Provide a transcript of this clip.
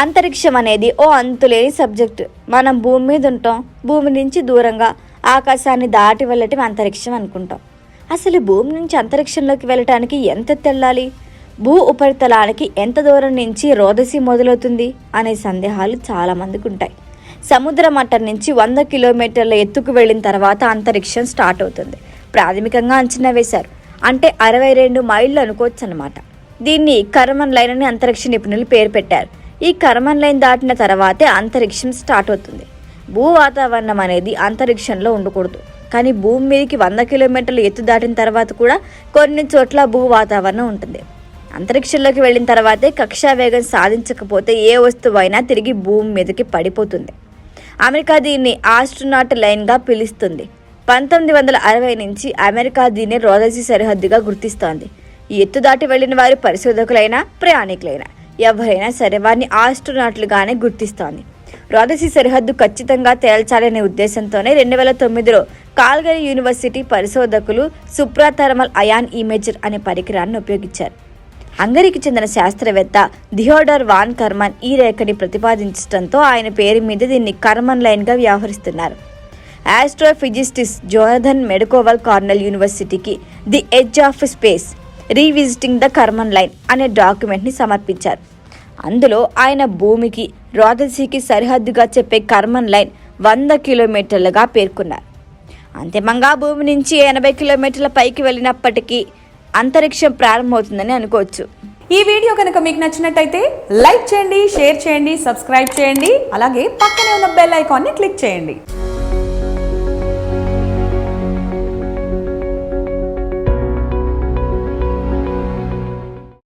అంతరిక్షం అనేది ఓ అంతులేని సబ్జెక్ట్. మనం భూమి మీద ఉంటాం భూమి నుంచి దూరంగా ఆకాశాన్ని దాటి వెళ్ళటం అంతరిక్షం అనుకుంటాం. అసలు భూమి నుంచి అంతరిక్షంలోకి వెళ్ళటానికి ఎంత తెల్లాలి? భూ ఉపరితలానికి ఎంత దూరం నుంచి రోదసి మొదలవుతుంది అనే సందేహాలు చాలామందికి ఉంటాయి. సముద్ర మట్టం నుంచి వంద కిలోమీటర్ల ఎత్తుకు వెళ్ళిన తర్వాత అంతరిక్షం స్టార్ట్ అవుతుంది. ప్రాథమికంగా అంచనా వేశారు. అంటే అరవై రెండు మైళ్ళు అనుకోవచ్చు అనమాట దీన్ని కర్మన్ లైన్ అని అంతరిక్ష నిపుణులు పేరు పెట్టారు. ఈ కర్మన్ లైన్ దాటిన తర్వాతే అంతరిక్షం స్టార్ట్ అవుతుంది. భూ వాతావరణం అనేది అంతరిక్షంలో ఉండకూడదు. కానీ భూమి మీదకి వంద కిలోమీటర్లు ఎత్తు దాటిన తర్వాత కూడా కొన్ని చోట్ల భూ వాతావరణం ఉంటుంది. అంతరిక్షంలోకి వెళ్ళిన తర్వాతే కక్షా వేగం సాధించకపోతే ఏ వస్తువు అయినా తిరిగి భూమి మీదకి పడిపోతుంది. అమెరికా దీన్ని ఆస్ట్రోనాట్ లైన్గా పిలుస్తుంది. పంతొమ్మిది వందల అరవై నుంచి అమెరికా దీన్ని రోదసి సరిహద్దుగా గుర్తిస్తోంది. ఈ ఎత్తు దాటి వెళ్ళిన వారు పరిశోధకులైనా ప్రయాణికులైనా ఎవరైనా సరే వారిని ఆస్ట్రోనాట్లుగానే గుర్తిస్తోంది. రోదసి సరిహద్దు ఖచ్చితంగా తేల్చాలనే ఉద్దేశంతోనే రెండు వేల తొమ్మిదిలో కాల్గరి యూనివర్సిటీ పరిశోధకులు సుప్రాథర్మల్ అయాన్ ఇమేజర్ అనే పరికరాన్ని ఉపయోగించారు. హంగరీకి చెందిన శాస్త్రవేత్త థియోడర్ వాన్ కర్మన్ ఈ రేఖని ప్రతిపాదించడంతో ఆయన పేరు మీద దీన్ని కర్మన్ లైన్గా వ్యవహరిస్తున్నారు. ఆస్ట్రోఫిజిస్టిస్ జోనథన్ మెడకోవల్ కార్నల్ యూనివర్సిటీకి the edge of space revisiting the Karman line అనే డాక్యుమెంట్ని సమర్పించారు. అందులో ఆయన భూమికి రోదసీకి సరిహద్దుగా చెప్పే కర్మన్ లైన్ వంద కిలోమీటర్లుగా పేర్కొన్నారు. అంతిమంగా భూమి నుంచి ఎనభై కిలోమీటర్ల పైకి వెళ్ళినప్పటికీ అంతరిక్షం ప్రారంభమవుతుందని అనుకోవచ్చు. ఈ వీడియో కనుక మీకు నచ్చినట్టయితే లైక్ చేయండి షేర్ చేయండి సబ్స్క్రైబ్ చేయండి అలాగే పక్కనే ఉన్న బెల్ ఐకాన్ని క్లిక్ చేయండి.